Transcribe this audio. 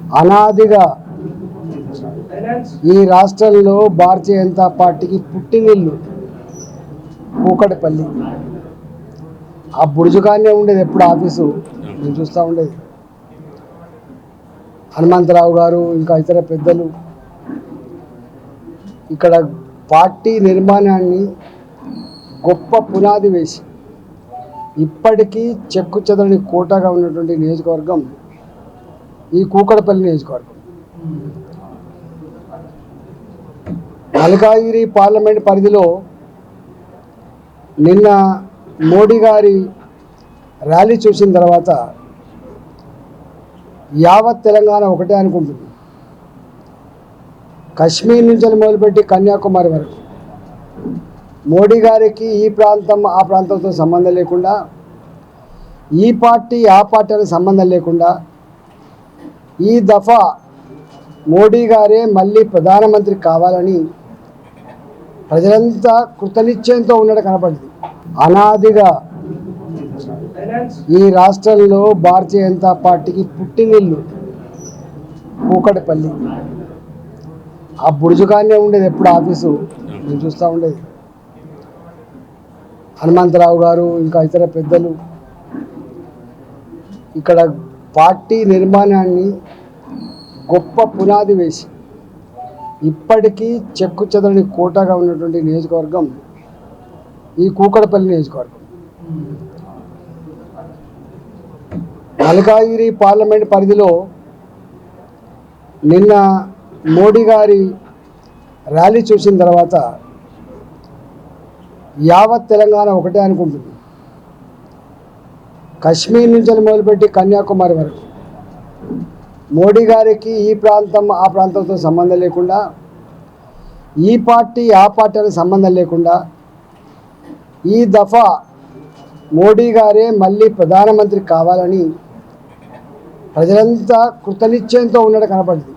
అనాదిగా ఈ రాష్ట్రంలో భారతీయ జనతా పార్టీకి పుట్టినిల్లు కూకటిపల్లి. ఆ బుడుజుగానే ఉండేది ఎప్పుడు ఆఫీసు? నేను చూస్తూ ఉండేది. హనుమంతరావు గారు ఇంకా ఇతర పెద్దలు. ఇక్కడ పార్టీ నిర్మాణాన్ని గొప్ప పునాది వేసి ఇప్పటికీ చెక్కు చెదరని కోటగా ఉన్నటువంటి నియోజకవర్గం ఈ కూకడపల్లి నియోజకవర్గం. మల్కాగిరి పార్లమెంట్ పరిధిలో నిన్న మోడీ గారి ర్యాలీ చూసిన తర్వాత యావత్ తెలంగాణ ఒకటే అనుకుంటుంది. కశ్మీర్ నుంచి మొదలుపెట్టి కన్యాకుమారి వరకు. మోడీ గారికి ఈ ప్రాంతం ఆ ప్రాంతంతో సంబంధం లేకుండా ఈ పార్టీ ఆ పార్టీ అనే సంబంధం లేకుండా ఈ దఫా మోడీ గారే మళ్ళీ ప్రధానమంత్రి కావాలని ప్రజలంతా కృతనిశ్చయంతో ఉన్నట్టు కనపడింది. అనాదిగా ఈ రాష్ట్రంలో భారతీయ జనతా పార్టీకి పుట్టినిల్లు కూకటిపల్లి. ఆ బురుజుగానే ఉండేది ఎప్పుడు ఆఫీసు? నేను చూస్తూ ఉండేది. హనుమంతరావు గారు ఇంకా ఇతర పెద్దలు. ఇక్కడ పార్టీ నిర్మాణాన్ని గొప్ప పునాది వేసి ఇప్పటికీ చెక్కు చెదరని కోటగా ఉన్నటువంటి నియోజకవర్గం ఈ కూకడపల్లి నియోజకవర్గం. మల్కాగిరి పార్లమెంట్ పరిధిలో నిన్న మోడీ గారి ర్యాలీ చూసిన తర్వాత యావత్ తెలంగాణ ఒకటే అనుకుంటుంది. కశ్మీర్ నుంచి మొదలుపెట్టి కన్యాకుమారి వరకు. మోడీ గారికి ఈ ప్రాంతం ఆ ప్రాంతంతో సంబంధం లేకుండా ఈ పార్టీ ఆ పార్టీ సంబంధం లేకుండా ఈ దఫా మోడీ గారే మళ్ళీ ప్రధానమంత్రి కావాలని ప్రజలంతా కృతనిశ్చయంతో ఉన్నట్టు కనపడింది.